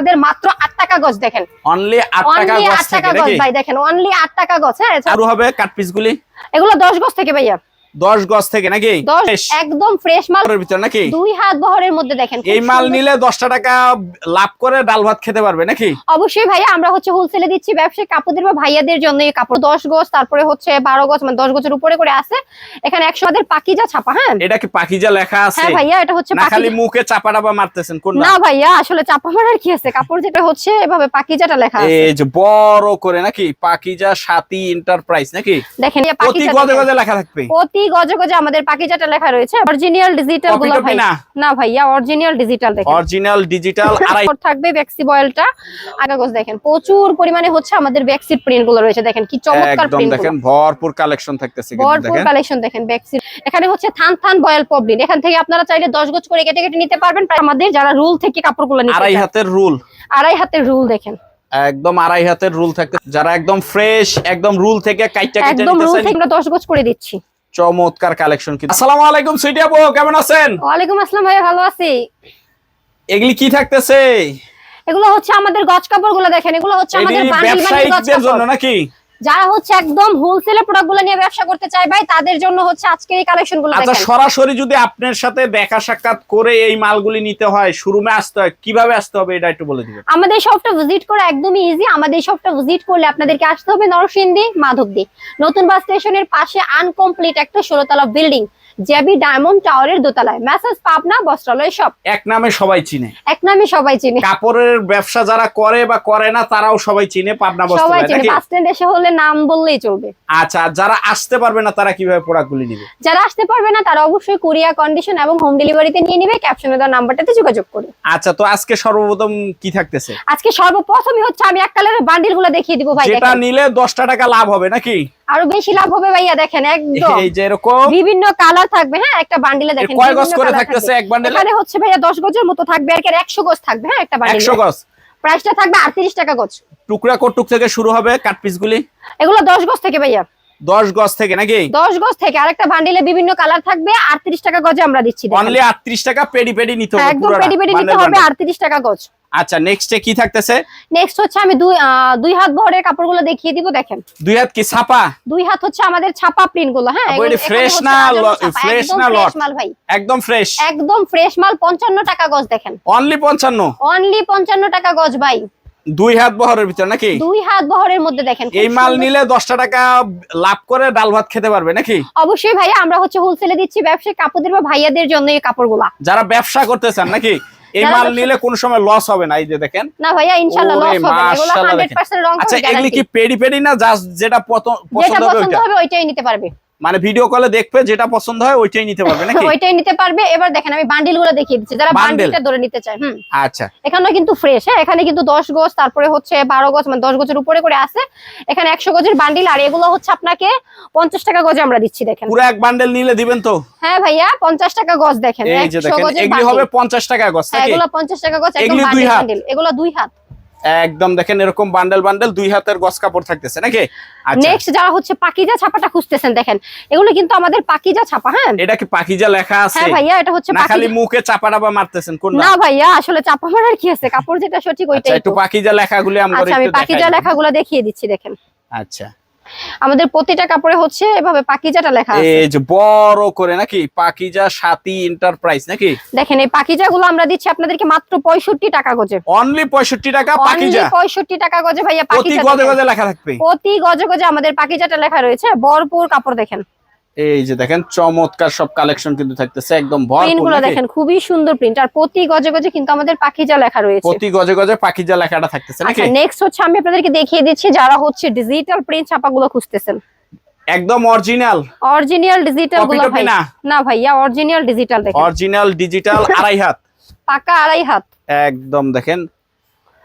আমাদের মাত্র আট টাকা গছ দেখেন। অনলি আট টাকা গছ গজ ভাই দেখেন অনলি আট টাকা গজ হ্যাঁ আরও হবে কাট পিস গুলি এগুলো দশ গজ থেকে ভাইয়া। দশ গজ থেকে নাকি? একদম ফ্রেশ মাল। ভিতর নাকি? দুই হাত বহরের মধ্যে দেখেন এই মাল নিলে দশটা টাকা লাভ করে ডাল ভাত খেতে পারবে নাকি? অবশ্যই ভাইয়া আমরা হচ্ছে হোলসেলে দিচ্ছি ব্যবসায়ী কাপড়দের বা ভাইয়াদের জন্য এই কাপড়। দশ গজ তারপরে হচ্ছে বারো গজ মানে দশ গজের উপরে করে আছে। এখানে একশো হাতের পাকিজা ছাপা হ্যাঁ? এটা কি পাকিজা লেখা আছে? হ্যাঁ ভাইয়া এটা হচ্ছে খালি মুখে চাপা ডাপা মারতেছেন কোন না ভাইয়া আসলে চাপা মারার কি আছে? কাপড় যেটা হচ্ছে এভাবে পাকিজাটা লেখা আছে। এই যে বড় করে নাকি পাকিজা সাথী এন্টারপ্রাইজ নাকি? দেখেন প্রতি পাকিজা গজে গজে লেখা থাকবে। প্রতি গজে গজে আমাদের পাকিজাটা লেখা রয়েছে। অরিজিনাল ডিজিটালগুলো ভাই। না? ভাইয়া অরিজিনাল ডিজিটাল দেখেন। অরিজিনাল ডিজিটাল আড়াই থাকবে ব্যাক্সি বয়েলটা আগাগোজ দেখেন প্রচুর পরিমাণে হচ্ছে আমাদের ব্যাক্সির প্রিন্টগুলো রয়েছে। দেখেন কি চমৎকার একদম প্রিন্ট দেখেন ভরপুর কালেকশন থাকতেছে কিন্তু ভরপুর কালেকশন দেখেন ব্যাক্সির এখানে হচ্ছে থান থান বয়েল পবলিন এখান থেকে আপনারা চাইলে দশ গজ করে কেটে কেটে নিতে পারবেন। আমাদের যারা রুল থেকে কাপড়গুলো নিতে আড়াই হাতের রুল আড়াই হাতের রুল দেখেন। একদম আড়াই হাতের রুল থাকতে যারা একদম ফ্রেশ একদম রুল থেকে কাইটা কাইটা একদম রুল থেকে আমরা দশ গজ করে দিচ্ছি। চমৎকার কালেকশন কিন্তু। আসসালামু আলাইকুম সুইটি আপু কেমন আছেন? ওয়ালাইকুম আসসালাম ভাই ভালো আছি। এগুলি কি থাকতেছে? এগুলো হচ্ছে আমাদের গজ কাপড়গুলো দেখেন এগুলো হচ্ছে আমাদের বান্ডিল বান্ডিল গজ ব্যবসায়িকদের জন্য কাপড় নাকি? যারা হচ্ছে একদম হোলসেলে প্রোডাক্টগুলো নিয়ে ব্যবসা করতে চায় ভাই তাদের জন্য হচ্ছে আজকের এই কালেকশনগুলো আচ্ছা সরাসরি যদি আপনার সাথে দেখা সাক্ষাৎ করে এই মালগুলি নিতে হয় শোরুমে আসতে হয় কীভাবে আসতে হবে এটা একটু বলে দিবেন? আমাদের শপটা ভিজিট করা একদমই ইজি আমাদের শপটা ভিজিট করলে আপনাদেরকে আসতে হবে নরসিংদী মাধবদী। নতুন বাস স্টেশনের পাশে আনকমপ্লিট একটা ষোলোতলা বিল্ডিং জেবি ডায়মন্ড টাওয়ারের দোতলায়। মেসেজ পাবনা বস্ত্রালয় শপ এক নামে সবাই চিনে। এক নামে সবাই চিনে। কাপড়ের ব্যবসা যারা করে বা করে না তারাও সবাই চিনে পাবনা বস্ত্রালয় সবাই চিনে বাস স্ট্যান্ড এসে হলে নাম বললেই চলবে। আচ্ছা যারা আসতে পারবে না তারা কীভাবে প্রোডাক্টগুলি নিবে? যারা আসতে পারবে না তারা অবশ্যই কুরিয়া কন্ডিশন এবং হোম ডেলিভারিতে নিয়ে নিবে ক্যাপশনে দেওয়া নাম্বারটাতে যোগাযোগ করে আচ্ছা তো আজকে সর্বপ্রথম কি থাকতেছে? আজকে সর্বপ্রথমই হচ্ছে আমি এক কালারের বান্ডিলগুলো দেখিয়ে দিব ভাই যেটা নিলে দশটা টাকা লাভ হবে নাকি? আরও বেশি লাভ হবে ভাইয়া দেখেন একদম। এই যে এরকম। বিভিন্ন কালার থাকবে হ্যাঁ একটা বান্ডিলে দেখেন কয় গজ করে থাকতেছে এক বান্ডেলে? এখানে হচ্ছে ভাইয়া দশ গজের মতো থাকবে আর কি একশো গজ থাকবে হ্যাঁ একটা বান্ডিলে। একশো গজ? প্রাইসটা থাকবে আটত্রিশ টাকা গজ। টুকরা কটুক থেকে শুরু হবে কাট পিস গুলি এগুলো দশ গজ থেকে ভাইয়া। দশ গজ থেকে নাকি? দশ গজ থেকে। আরেকটা বান্ডিলে বিভিন্ন কালার থাকবে আটত্রিশ টাকা গজে আমরা দিচ্ছি দেখেন। অনলি আটত্রিশ টাকা পেডি পেডি নিতে হ্যাঁ, হবে একদম পুরোটা, পেডি পেডি নিতে হবে bundle। আটত্রিশ টাকা গজ। আচ্ছা নেক্সটে কি থাকতেছে? নেক্সট হচ্ছে আমি দুই দুই হাত বহরের কাপড়গুলো দেখিয়ে দিব দেখেন। দুই হাত কি ছাপা? দুই হাত হচ্ছে আমাদের ছাপা প্রিন্টগুলো হ্যাঁ এগুলো- হচ্ছে না একদম না? মাল ভাই। একদম ফ্রেশ একদম ফ্রেশ মাল পঞ্চান্ন টাকা গজ দেখেন। অনলি পঞ্চান্ন? অনলি পঞ্চান্ন টাকা গজ ভাই। দুই হাত বহরের ভিতর নাকি? দুই হাত বহরের মধ্যে দেখেন এই মাল নিলে দশটা টাকা লাভ করে ডাল ভাত খেতে পারবে নাকি? অবশ্যই ভাইয়া আমরা হচ্ছে হোলসেলে দিচ্ছি ব্যবসায়ী কাপড়দের বা ভাইয়াদের জন্য এই কাপড়গুলা। যারা ব্যবসা করতে চান নাকি? এই মাল নিলে কোন সময় লস হবে না এই যে দেখেন। না ভাইয়া ইনশাআল্লাহ লস হবে না এগুলো 100% রং আচ্ছা এগুলি কি পেডি পেডি না জাস্ট যেটা পছন্দ হবে ওইটাই নিতে পারবে। মানে ভিডিও কলে দেখবে যেটা পছন্দ হয় ওইটাই নিতে পারবে নাকি? ওইটাই নিতে পারবে। এবার দেখেন আমি বান্ডিলগুলো দেখিয়ে দিচ্ছি। যারা বান্ডিলটা ধরে নিতে চায় হুম। আচ্ছা। এখানে কিন্তু ফ্রেশ হ্যাঁ এখানে কিন্তু দশ গজ তারপরে হচ্ছে বারো গজ মানে দশ গজের উপরে করে আছে। এখানে একশো গজের বান্ডিল আর এগুলো হচ্ছে আপনাকে পঞ্চাশ টাকা গজে আমরা দিচ্ছি দেখেন। পুরো এক বান্ডেল নিলে দিবেন তো? হ্যাঁ ভাইয়া পঞ্চাশ টাকা গজ দেখেন এই যে একশো দেখেন গজের এগুলি হবে বান্ডিল পঞ্চাশ টাকা গছ হ্যাঁ, এগুলো পঞ্চাশ টাকা গজ একদম? বান্ডিল এগুলো দুই হাত। একদম দেখেন এরকম বান্ডেল বান্ডেল দুই হাতের গস কাপড় থাকতেছে নাকি? আচ্ছা। নেক্সট যারা হচ্ছে পাকিজা ছাপাটা খুঁজতেছেন দেখেন এগুলো কিন্তু আমাদের পাকিজা ছাপা হ্যাঁ? এটা কি পাকিজা লেখা আছে? হ্যাঁ ভাইয়া এটা হচ্ছে না খালি মুখে চাপাটা বা মারতেছেন কোন না ভাইয়া আসলে চাপা মারার কি আছে? কাপড় যেটা সঠিক আচ্ছা ওইটাই একটু পাকিজা লেখাগুলো আমরা আচ্ছা আমি পাকিজা। লেখাগুলো দেখিয়ে দিচ্ছি দেখেন। আচ্ছা। আমাদের প্রতিটা কাপড়ে হচ্ছে এভাবে পাকিজাটা লেখা আছে। এই যে বড় করে নাকি? পাকিজা সাথী এন্টারপ্রাইজ নাকি? দেখেন এই পাকিজা গুলো আমরা দিচ্ছি আপনাদেরকে মাত্র পঁয়ষট্টি টাকা গজে। অনলি পঁয়ষট্টি টাকা পাকিজা? পঁয়ষট্টি টাকা গজে ভাইয়া পাকিজা প্রতি গজে। গজে লেখা থাকবে। প্রতি গজে গজে আমাদের পাকিজাটা লেখা রয়েছে। ভরপুর কাপড় দেখেন। এই যে দেখেন চমৎকার সব কালেকশন কিন্তু থাকতেছে একদম ভরপুর দেখেন খুবই সুন্দর প্রিন্ট আর প্রতি গজে গজে কিন্তু আমাদের পাকিজা লেখা রয়েছে। প্রতি গজে গজে পাকিজা লেখাটা থাকতেছে নাকি? আচ্ছা নেক্সট হচ্ছে আমি আপনাদেরকে দেখিয়ে দিচ্ছি যারা হচ্ছে ডিজিটাল প্রিন্ট ছাপাগুলো খুঁজতেছেন। একদম অরিজিনাল অরিজিনাল ডিজিটালগুলো ভাই। না? না ভাইয়া অরিজিনাল ডিজিটাল দেখেন। অরিজিনাল ডিজিটাল আড়াই হাত। পাকা আড়াই হাত। একদম দেখেন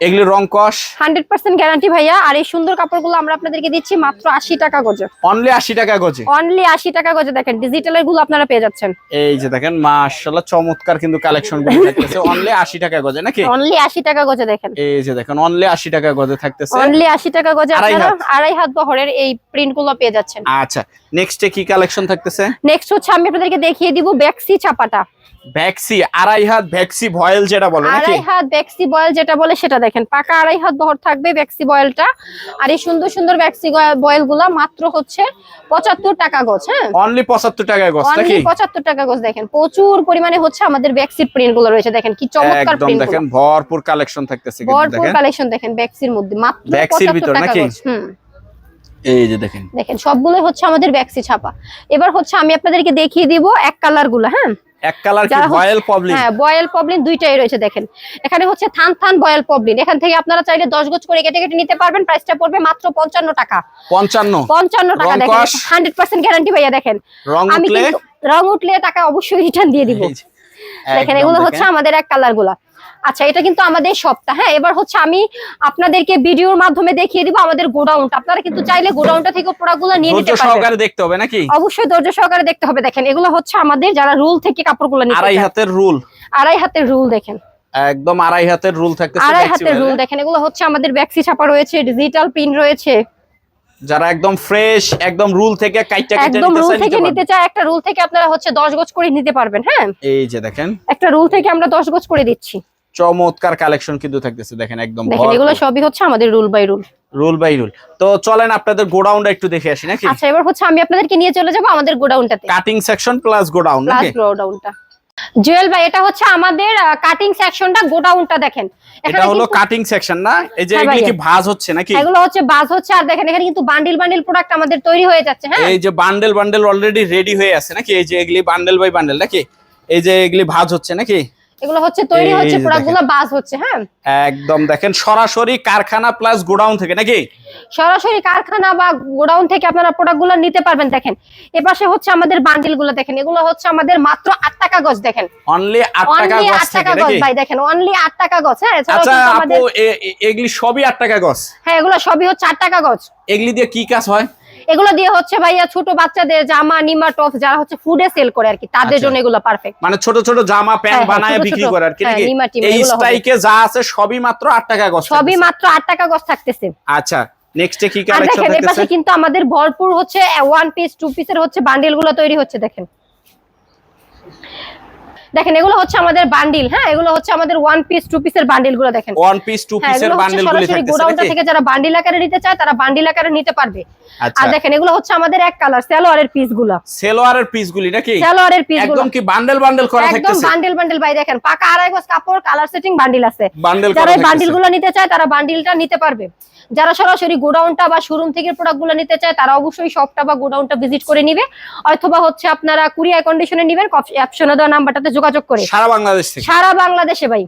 এগুলি রং কস। হান্ড্রেড পার্সেন্ট গ্যারান্টি ভাইয়া। আর এই সুন্দর কাপড়গুলো আমরা আপনাদেরকে দিচ্ছি মাত্র আশি টাকা গজে। অনলি আশি টাকা গজে। অনলি আশি টাকা গজে। দেখেন ডিজিটালেরগুলো আপনারা পেয়ে যাচ্ছেন। এই যে দেখেন মাশাআল্লাহ চমৎকার কিন্তু কালেকশনগুলো থাকতেছে। অনলি আশি টাকা গজে নাকি? অনলি আশি টাকা গজে দেখেন। এই যে দেখেন অনলি আশি টাকা গজে থাকতেছে। অনলি আশি টাকা গজে আপনারা আড়াই হাত বহরের এই প্রিন্টগুলো পেয়ে যাচ্ছেন। আচ্ছা নেক্সটে কি কালেকশন থাকতেছে? নেক্সট হচ্ছে আমি আপনাদেরকে দেখিয়ে দিব ব্যাক্সি ছাপাটা ভ্যাক্সি আড়াই হাত ভ্যাক্সি ভয়েল যেটা বলে আড়াই হাত ভ্যাক্সি বয়েল যেটা বলে সেটা দেখেন। পাকা আড়াই হাত বহর থাকবে ভ্যাক্সি বয়েলটা। আর এই সুন্দর সুন্দর ভ্যাক্সি বয়েলগুলা মাত্র হচ্ছে পঁচাত্তর টাকা গজ হ্যাঁ? অনলি পঁচাত্তর টাকায় গছ নাকি? অনলি পঁচাত্তর টাকা গজ দেখেন। প্রচুর পরিমাণে হচ্ছে আমাদের ভ্যাক্সির প্রিন্টগুলো রয়েছে দেখেন কি চমৎকার একদম প্রিন্ট দেখেন ভরপুর কালেকশন থাকতেছে কিন্তু ভরপুর কালেকশন দেখেন ভ্যাক্সির মধ্যে। মাত্র পঁচাত্তর টাকা নাকি? গজ হুম। এই যে দেখেন। দেখেন সবগুলোই হচ্ছে আমাদের ভ্যাক্সি ছাপা। এবার হচ্ছে আমি আপনাদেরকে দেখিয়ে দিব এক কালারগুলো হ্যাঁ? এক কালার কি? Voile poplin? হ্যাঁ বয়েল পবলিন দুইটাই রয়েছে দেখেন। এখানে হচ্ছে থান থান বয়েল পবলিন। এখান থেকে আপনারা চাইলে দশ গজ করে কেটে কেটে নিতে পারবেন। প্রাইসটা পড়বে মাত্র পঞ্চান্ন টাকা। পঞ্চান্ন। পঞ্চান্ন টাকা দেখেন কস? হান্ড্রেড পার্সেন্ট গ্যারান্টি ভাইয়া দেখেন। আমি রং উঠলে টাকা অবশ্যই রিটার্ন দিয়ে দিব। দেখেন এগুলো হচ্ছে আমাদের এক কালারগুলা। আচ্ছা এটা কিন্তু আমাদের সপ্তাহ হ্যাঁ? এবার হচ্ছে আমি আপনাদেরকে ভিডিওর মাধ্যমে দেখিয়ে দিব আমাদের গোডাউনটা। আপনারা কিন্তু চাইলে গোডাউনটা থেকে প্রোডাক্টগুলো নিয়ে নিতে পারবেন। সহকারে দেখতে হবে নাকি? অবশ্যই ধৈর্য সহকারে দেখতে হবে। দেখেন এগুলো হচ্ছে আমাদের যারা রুল থেকে কাপড়গুলো নিতে আড়াই হাতের রুল। আড়াই হাতের রুল দেখেন। একদম আড়াই হাতের রুল থাকতেছে আড়াই হাতের রুল দেখেন এগুলো হচ্ছে আমাদের ব্যাক্সি ছাপা রয়েছে ডিজিটাল পিন রয়েছে। যারা একদম ফ্রেশ একদম রুল থেকে কাইটা কেটে একদম রুল থেকে নিতে চায় একটা রুল থেকে আপনারা হচ্ছে দশ গজ করে নিতে পারবেন হ্যাঁ? এই যে দেখেন। একটা রুল থেকে আমরা দশ গজ করে দিচ্ছি। চমৎকার কালেকশন কিন্তু থাকতেছে দেখেন একদম এগুলো সবই হচ্ছে আমাদের rule by rule rule by rule তো চলেন আপনাদের গোডাউনটা একটু দেখে আসি নাকি? আচ্ছা এবার হচ্ছে আমি আপনাদেরকে নিয়ে চলে যাব আমাদের গোডাউনটাতে। Cutting section plus godown plus গোডাউনটা Jewel ভাই এটা হচ্ছে আমাদের কাটিং সেকশনটা গোডাউনটা দেখেন। এটা হলো কাটিং সেকশন না? এই যে হ্যাঁ এগুলি কি ভাঁজ হচ্ছে নাকি? এগুলো হচ্ছে বাজ হচ্ছে আর দেখেন এখানে কিন্তু বান্ডিল বান্ডিল প্রোডাক্ট আমাদের তৈরি হয়ে যাচ্ছে হ্যাঁ? এই যে বান্ডেল বান্ডেল অলরেডি রেডি হয়ে আছে নাকি? এই যে এগুলি বান্ডেল বাই বান্ডেল নাকি? এই যে এগুলি ভাঁজ হচ্ছে নাকি? এগুলো হচ্ছে তৈরি হচ্ছে যে প্রোডাক্টগুলো বাজ হচ্ছে হ্যাঁ? একদম দেখেন সরাসরি কারখানা প্লাস গোডাউন থেকে নাকি? সরাসরি কারখানা বা গোডাউন থেকে আপনারা প্রোডাক্টগুলো নিতে পারবেন দেখেন। এপাশে হচ্ছে আমাদের বান্ডিলগুলো দেখেন। এগুলো হচ্ছে আমাদের মাত্র আট টাকা গজ দেখেন। অনলি আট টাকা অনলি গজ টাকা গজ ভাই দেখেন অনলি আট টাকা গজ হ্যাঁ? আচ্ছা আপু এগুলি সবই আট টাকা গজ? হ্যাঁ এগুলো সবই হচ্ছে আট টাকা গজ। এগুলি দিয়ে কি কাজ হয়? এগুলো দিয়ে হচ্ছে ভাইয়া ছোট বাচ্চাদের জামা নিমা টপ যারা হচ্ছে ফুডে সেল করে আর কি তাদের আচ্ছা। জন্য এগুলো পারফেক্ট মানে ছোট ছোট জামা প্যান্ট হ্যাঁ, হ্যাঁ, বানায় বিক্রি করে আর কি হ্যাঁ, এই। স্ট্রাইকে যা আছে সবই মাত্র আট টাকা গজ সবই মাত্র আট টাকা গজ থাকতেছে। আচ্ছা নেক্সটে কি কালেকশন দেখেন এপাশে কিন্তু আমাদের ভরপুর হচ্ছে ওয়ান পিস টু পিসের হচ্ছে বান্ডিলগুলো তৈরি হচ্ছে দেখেন। দেখেন এগুলো হচ্ছে আমাদের বান্ডিল হ্যাঁ? এগুলো হচ্ছে আমাদের ওয়ান পিস টু পিসের বান্ডিলগুলো দেখেন। ওয়ান পিস টু পিসের বান্ডেল গুলি সরাসরি গোডাউনটা থেকে যারা বান্ডিল আকারে নিতে চায় তারা বান্ডিল আকারে নিতে পারবে। আচ্ছা। আর দেখেন এগুলো হচ্ছে আমাদের এক কালার সালোয়ারের পিসগুলা সেলোয়ারের পিস গুলি নাকি? সালোয়ারের পিসগুলো একদম কি বান্ডেল বান্ডেল করা একদম থাকতেছে? বান্ডিল বান্ডিল ভাই দেখেন পাকা আড়াই গজ কাপড় কালার সেটিং বান্ডিল আছে। যারা এই বান্ডিলগুলো নিতে চায় তারা বান্ডিলটা নিতে পারবে। যারা সরাসরি গোডাউনটা বা শোরুম থেকে প্রোডাক্টগুলো নিতে চায় তারা অবশ্যই শপটা বা গোডাউনটা ভিজিট করে নিবে। অথবা হচ্ছে আপনারা কুরিয়ার কন্ডিশনে নিবেন অপশনে দেওয়া নাম্বারটাতে যোগাযোগ করে। সারা বাংলাদেশ সারা বাংলাদেশে ভাই।